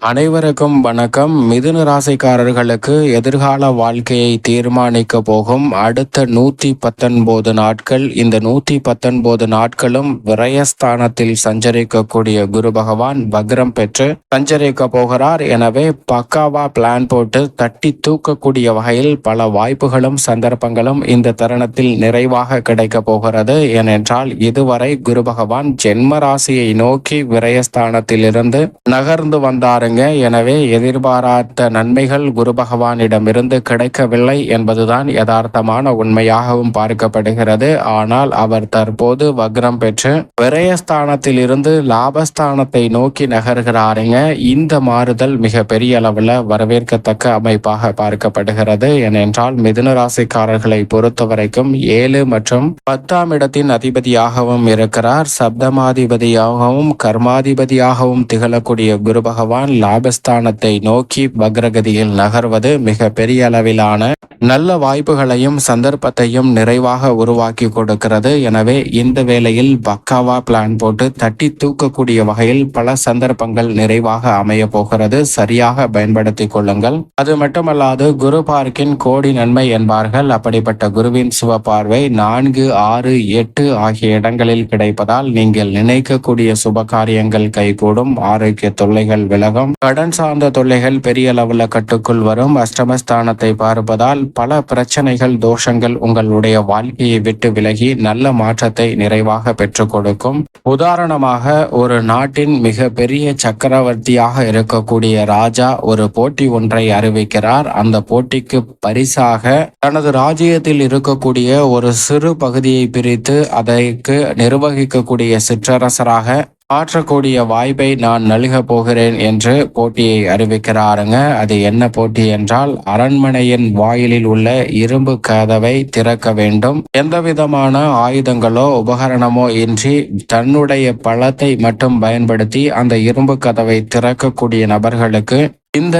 அனைவருக்கும் வணக்கம். மிதுன ராசிக்காரர்களுக்கு எதிர்கால வாழ்க்கையை தீர்மானிக்க போகும் அடுத்த நூத்தி பத்தொன்பது நாட்கள். இந்த நூத்தி பத்தொன்பது நாட்களும் விரயஸ்தானத்தில் சஞ்சரிக்கக்கூடிய குரு பகவான் பக்ரம் பெற்று சஞ்சரிக்க போகிறார். எனவே பக்காவா பிளான் போட்டு தட்டி தூக்கக்கூடிய வகையில் பல வாய்ப்புகளும் சந்தர்ப்பங்களும் இந்த தருணத்தில் நிறைவாக கிடைக்க போகிறது. ஏனென்றால் இதுவரை குரு பகவான் ஜென்ம ராசியை நோக்கி விரயஸ்தானத்தில் இருந்து நகர்ந்து பாருங்க எனவே எதிர்பாராத நன்மைகள் குரு பகவானிடமிருந்து கிடைக்கவில்லை என்பதுதான் யதார்த்தமான உண்மையாகவும் பார்க்கப்படுகிறது. ஆனால் அவர் தற்போது வக்ரம் பெற்று விரயஸ்தானத்தில் இருந்து லாபஸ்தானத்தை நோக்கி நகர்கிறாருங்க. இந்த மாறுதல் மிக பெரிய அளவில் வரவேற்கத்தக்க அமைப்பாக பார்க்கப்படுகிறது. ஏனென்றால் மிதுன ராசிக்காரர்களை பொறுத்த வரைக்கும் ஏழு மற்றும் பத்தாம் இடத்தின் அதிபதியாகவும் இருக்கிறார். சப்தமாதிபதியாகவும் கர்மாதிபதியாகவும் திகழக்கூடிய குரு பகவான் லாபஸ்தானத்தை நோக்கி வக்ரகதியில் நகர்வது மிக பெரிய அளவிலான நல்ல வாய்ப்புகளையும் சந்தர்ப்பத்தையும் நிறைவாக உருவாக்கி கொடுக்கிறது. எனவே இந்த வேளையில் பக்காவா பிளான் போட்டு தட்டி தூக்கக்கூடிய வகையில் பல சந்தர்ப்பங்கள் நிறைவாக அமைய போகிறது. சரியாக பயன்படுத்தி கொள்ளுங்கள். அது மட்டுமல்லாது குரு பார்க்கின் கோடி நன்மை என்பார்கள். அப்படிப்பட்ட குருவின் சுப பார்வை நான்கு ஆறு எட்டு ஆகிய இடங்களில் கிடைப்பதால் நீங்கள் நினைக்கக்கூடிய சுப காரியங்கள் கைகூடும். ஆரோக்கிய தொல்லைகள் விலகும். கடன் சார்ந்த தொல்லைகள் பெரிய அளவில் கட்டுக்குள் வரும். அஷ்டமஸ்தானத்தை பார்ப்பதால் பல பிரச்சனைகள் தோஷங்கள் உங்களுடைய வாழ்க்கையை விட்டு விலகி நல்ல மாற்றத்தை நிறைவாக பெற்றுக் கொடுக்கும். உதாரணமாக ஒரு நாட்டின் மிக பெரிய சக்கரவர்த்தியாக இருக்கக்கூடிய ராஜா ஒரு போட்டி ஒன்றை அறிவிக்கிறார். அந்த போட்டிக்கு பரிசாக தனது ராஜ்யத்தில் இருக்கக்கூடிய ஒரு சிறு பகுதியை பிரித்து அதற்கு நிர்வகிக்கக்கூடிய சிற்றரசராக ஆற்றக்கூடிய வாய்ப்பை நான் நல்க போகிறேன் என்று போட்டியை அறிவிக்கிறாருங்க. அது என்ன போட்டி என்றால் அரண்மனையின் வாயிலில் உள்ள இரும்பு கதவை திறக்க வேண்டும். எந்த விதமான ஆயுதங்களோ உபகரணமோ இன்றி தன்னுடைய பழத்தை மட்டும் பயன்படுத்தி அந்த இரும்பு கதவை திறக்கக்கூடிய நபர்களுக்கு இந்த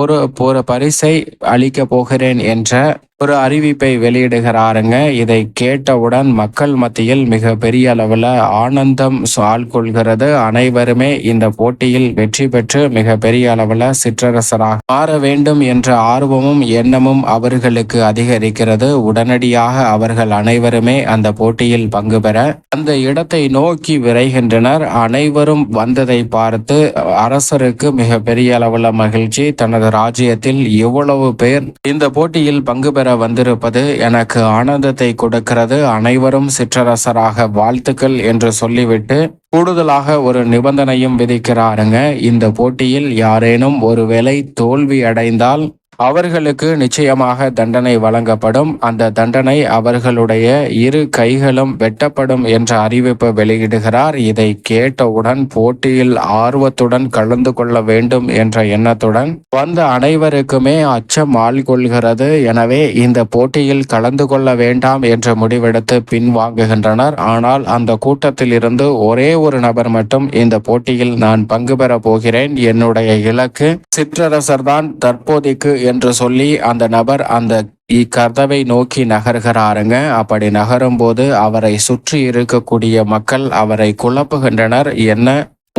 ஒரு ஒரு பரிசை அளிக்க போகிறேன் என்ற ஒரு அறிவிப்பை வெளியிடுகிறாருங்க. இதை கேட்டவுடன் மக்கள் மத்தியில் மிக பெரிய அளவில் ஆனந்தம் ஆள்கொள்கிறது அனைவருமே இந்த போட்டியில் வெற்றி பெற்று மிக பெரிய அளவில் சிற்றரசராக மாற வேண்டும் என்ற ஆர்வமும் எண்ணமும் அவர்களுக்கு அதிகரிக்கிறது. உடனடியாக அவர்கள் அனைவருமே அந்த போட்டியில் பங்கு பெற அந்த இடத்தை நோக்கி விரைகின்றனர். அனைவரும் வந்ததை பார்த்து அரசருக்கு மிக பெரிய அளவில் மகிழ்ச்சி. தனது ராஜ்யத்தில் எவ்வளவு பேர் இந்த போட்டியில் பங்கு பெற வந்திருப்பது எனக்கு ஆனந்தத்தை கொடுக்கிறது. அனைவரும் சிற்றரசராக வாழ்த்துக்கள் என்று சொல்லிவிட்டு கூடுதலாக ஒரு நிபந்தனையும் விதிக்கிறாருங்க. இந்த போட்டியில் யாரேனும் ஒருவேளை தோல்வி அடைந்தால் அவர்களுக்கு நிச்சயமாக தண்டனை வழங்கப்படும். அந்த தண்டனை அவர்களுடைய இரு கைகளும் வெட்டப்படும் என்ற அறிவிப்பு வெளியிடுகிறார். இதை கேட்டவுடன் போட்டியில் ஆர்வத்துடன் கலந்து கொள்ள வேண்டும் என்ற எண்ணத்துடன் வந்த அனைவருக்குமே அச்சம் ஆள்கொள்கிறது. எனவே இந்த போட்டியில் கலந்து கொள்ள வேண்டாம் என்ற முடிவெடுத்து பின்வாங்குகின்றனர். ஆனால் அந்த கூட்டத்தில் இருந்து ஒரே ஒரு நபர் மட்டும் இந்த போட்டியில் நான் பங்கு பெற போகிறேன். என்னுடைய இலக்கு சிற்றரசர்தான் தற்போதைக்கு என்று சொல்லி அந்த நபர் அந்த இக்கதவை நோக்கி நகர்கிறாருங்க. அப்படி நகரும் போது அவரை சுற்றி இருக்கக்கூடிய மக்கள் அவரை குழப்புகின்றனர். என்ன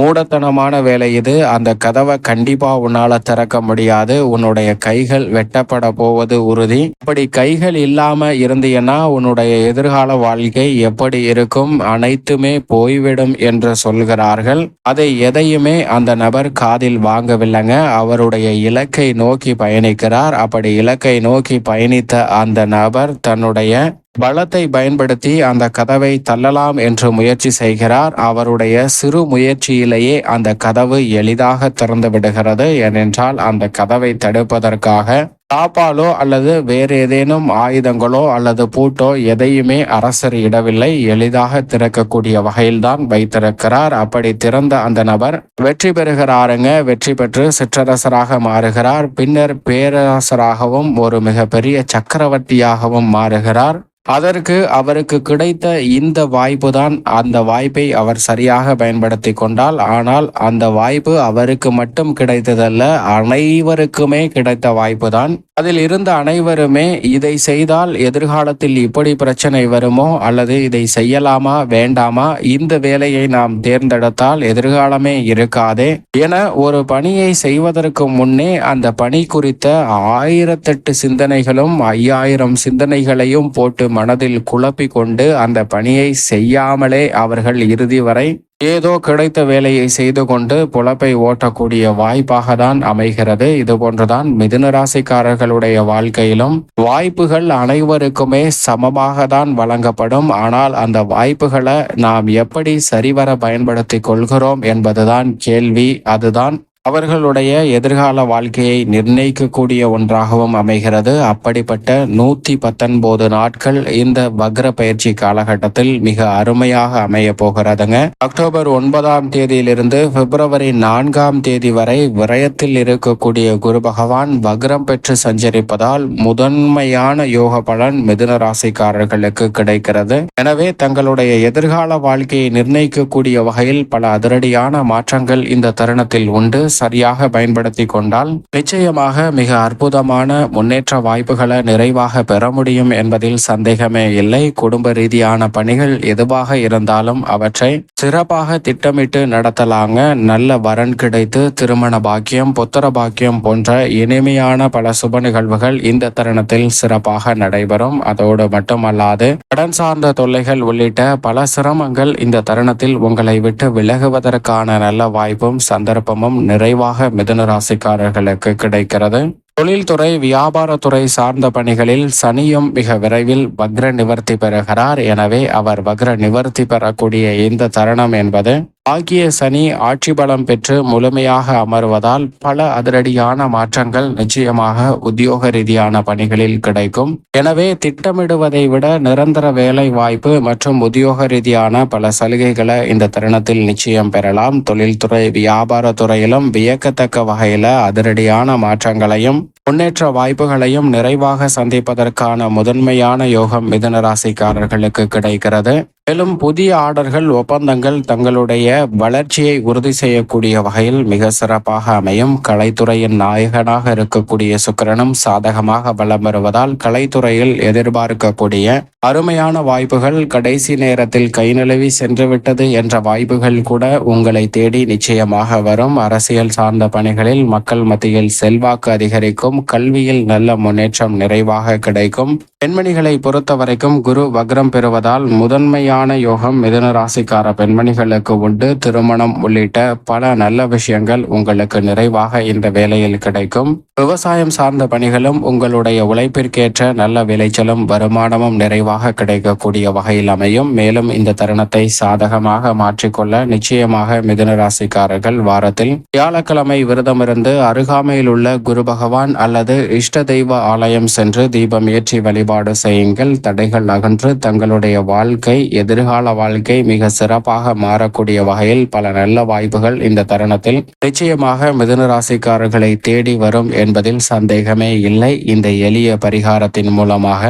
மூடத்தனமான வேலை இது. அந்த கதவை கண்டிப்பா உன்னால திறக்க முடியாது. உன்னுடைய கைகள் வெட்டப்பட போவது உறுதி. அப்படி கைகள் இல்லாம இருந்தீங்கன்னா உன்னுடைய எதிர்கால வாழ்க்கை எப்படி இருக்கும்? அனைத்துமே போய்விடும் என்று சொல்கிறார்கள். அதை எதையுமே அந்த நபர் காதில் வாங்கவில்லைங்க. அவருடைய இலக்கை நோக்கி பயணிக்கிறார். அப்படி இலக்கை நோக்கி பயணித்த அந்த நபர் தன்னுடைய பலத்தை பயன்படுத்தி அந்த கதவை தள்ளலாம் என்று முயற்சி செய்கிறார். அவருடைய சிறு முயற்சியிலேயே அந்த கதவு எளிதாக திறந்து விடுகிறது. ஏனென்றால் அந்த கதவை தடுப்பதற்காக தாப்பாலோ அல்லது வேறு ஏதேனும் ஆயுதங்களோ அல்லது பூட்டோ எதையுமே அரசர் இடவில்லை. எளிதாக திறக்கக்கூடிய வகையில்தான் வைத்திருக்கிறார். அப்படி திறந்த அந்த நபர் வெற்றி பெறுகிறாருங்க. வெற்றி பெற்று சிற்றரசராக மாறுகிறார். பின்னர் பேரரசராகவும் ஒரு மிகப்பெரிய சக்கரவர்த்தியாகவும் மாறுகிறார். அதற்கு அவருக்கு கிடைத்த இந்த வாய்ப்பு தான் அந்த வாய்ப்பை அவர் சரியாக பயன்படுத்தி கொண்டால் ஆனால் அந்த வாய்ப்பு அவருக்கு மட்டும் கிடைத்ததல்ல அனைவருக்குமே கிடைத்த வாய்ப்பு தான். அதில் இருந்த அனைவருமே இதை செய்தால் எதிர்காலத்தில் இப்படி பிரச்சனை வருமோ அல்லது இதை செய்யலாமா வேண்டாமா இந்த வேலையை நாம் தேர்ந்தெடுத்தால் எதிர்காலமே இருக்காதே? என ஒரு பணியை செய்வதற்கு முன்னே அந்த பணி குறித்த ஆயிரத்தெட்டு சிந்தனைகளும் ஐயாயிரம் சிந்தனைகளையும் போட்டு மனதில் குழப்பி கொண்டு அந்த பணியை செய்யாமலே அவர்கள் இறுதி வரை ஏதோ கிடைத்த வேலையை செய்து கொண்டு புழப்பை ஓட்டக்கூடிய வாய்ப்பாக தான் அமைகிறது. இது போன்றுதான் மிதுன ராசிக்காரர்களுடைய வாழ்க்கையிலும் வாய்ப்புகள் அனைவருக்குமே சமமாக தான் வழங்கப்படும். ஆனால் அந்த வாய்ப்புகளை நாம் எப்படி சரிவர பயன்படுத்தி கொள்கிறோம் என்பதுதான் கேள்வி. அதுதான் அவர்களுடைய எதிர்கால வாழ்க்கையை நிர்ணயிக்கக்கூடிய ஒன்றாகவும் அமைகிறது. அப்படிப்பட்ட நூத்தி பத்தொன்பது நாட்கள் இந்த வக்ர பயிற்சி காலகட்டத்தில் மிக அருமையாக அமைய போகிறதுங்க. அக்டோபர் ஒன்பதாம் தேதியிலிருந்து பிப்ரவரி நான்காம் தேதி வரை விரயத்தில் இருக்கக்கூடிய குரு பகவான் வக்ரம் பெற்று சஞ்சரிப்பதால் முதன்மையான யோக பலன் மிதுன ராசிக்காரர்களுக்கு கிடைக்கிறது. எனவே தங்களுடைய எதிர்கால வாழ்க்கையை நிர்ணயிக்கக்கூடிய வகையில் பல அதிரடியான மாற்றங்கள் இந்த தருணத்தில் உண்டு. சரியாக பயன்படுத்தி கொண்டால் நிச்சயமாக மிக அற்புதமான முன்னேற்ற வாய்ப்புகளை நிறைவாக பெற முடியும் என்பதில் சந்தேகமே இல்லை. குடும்ப ரீதியான பணிகள் எதுவாக இருந்தாலும் அவற்றை சிறப்பாக திட்டமிட்டு நடத்தலாங்க. நல்ல வரன் கிடைத்து திருமண பாக்கியம் புத்திர பாக்கியம் போன்ற இனிமையான பல சுப நிகழ்வுகள் இந்த தருணத்தில் சிறப்பாக நடைபெறும். அதோடு மட்டுமல்லாது கடன் சார்ந்த தொல்லைகள் உள்ளிட்ட பல சிரமங்கள் இந்த தருணத்தில் உங்களை விட்டு விலகுவதற்கான நல்ல வாய்ப்பும் சந்தர்ப்பமும் நிறைவாக மிதுன ராசிக்காரர்களுக்கு கிடைக்கிறது. தொழில்துறை வியாபாரத்துறை சார்ந்த பணிகளில் சனியும் மிக விரைவில் வக்ர நிவர்த்தி பெறுகிறார். எனவே அவர் வக்ர நிவர்த்தி பெறக்கூடிய இந்த தருணம் என்பது ஆகிய சனி ஆட்சி பலம் பெற்று முழுமையாக அமர்வதால் பல அதிரடியான மாற்றங்கள் நிச்சயமாக உத்தியோக ரீதியான பணிகளில் கிடைக்கும். எனவே திட்டமிடுவதை விட நிரந்தர வேலை வாய்ப்பு மற்றும் உத்தியோக ரீதியான பல சலுகைகளை இந்த தருணத்தில் நிச்சயம் பெறலாம். தொழில்துறை வியாபாரத்துறையிலும் வியக்கத்தக்க வகையில அதிரடியான மாற்றங்களையும் முன்னேற்ற வாய்ப்புகளையும் நிறைவாக சந்திப்பதற்கான முதன்மையான யோகம் மிதனராசிக்காரர்களுக்கு கிடைக்கிறது. மேலும் புதிய ஆர்டர்கள் ஒப்பந்தங்கள் தங்களுடைய வளர்ச்சியை உறுதி செய்யக்கூடிய வகையில் மிக சிறப்பாக அமையும். கலைத்துறையின் நாயகனாக இருக்கக்கூடிய சுக்கிரனும் சாதகமாக வலம் வருவதால் கலைத்துறையில் எதிர்பார்க்கக்கூடிய அருமையான வாய்ப்புகள் கடைசி நேரத்தில் கை நழுவி சென்றுவிட்டது என்ற வாய்ப்புகள் கூட உங்களை தேடி நிச்சயமாக வரும். அரசியல் சார்ந்த பணிகளில் மக்கள் மத்தியில் செல்வாக்கு அதிகரிக்கும். கல்வியில் நல்ல முன்னேற்றம் நிறைவாக கிடைக்கும். பெண்மணிகளை பொறுத்த வரைக்கும் குரு வக்ரம் பெறுவதால் முதன்மையான யோகம் மிதுன ராசிக்கார பெண்மணிகளுக்கு உண்டு. திருமணம் உள்ளிட்ட பல நல்ல விஷயங்கள் உங்களுக்கு நிறைவாக இந்த வேலையில் கிடைக்கும். விவசாயம் சார்ந்த பணிகளும் உங்களுடைய உழைப்பிற்கேற்ற நல்ல விளைச்சலும் வருமானமும் நிறைவாக கிடைக்கக்கூடிய வகையில் அமையும். மேலும் இந்த தருணத்தை சாதகமாக மாற்றிக்கொள்ள நிச்சயமாக மிதுன ராசிக்காரர்கள் வாரத்தில் வியாழக்கிழமை விரதமிருந்து அருகாமையில் உள்ள குரு பகவான் அல்லது இஷ்ட தெய்வ ஆலயம் சென்று தீபம் ஏற்றி வழிபாடு செய்யுங்கள். தடைகள் அகன்று தங்களுடைய வாழ்க்கை எதிர்கால வாழ்க்கை மிக சிறப்பாக மாறக்கூடிய வகையில் பல நல்ல வாய்ப்புகள் இந்த தருணத்தில். நிச்சயமாக மிதுன ராசிக்காரர்களை தேடி வரும் என்பதில் சந்தேகமே இல்லை. இந்த எளிய பரிகாரத்தின் மூலமாக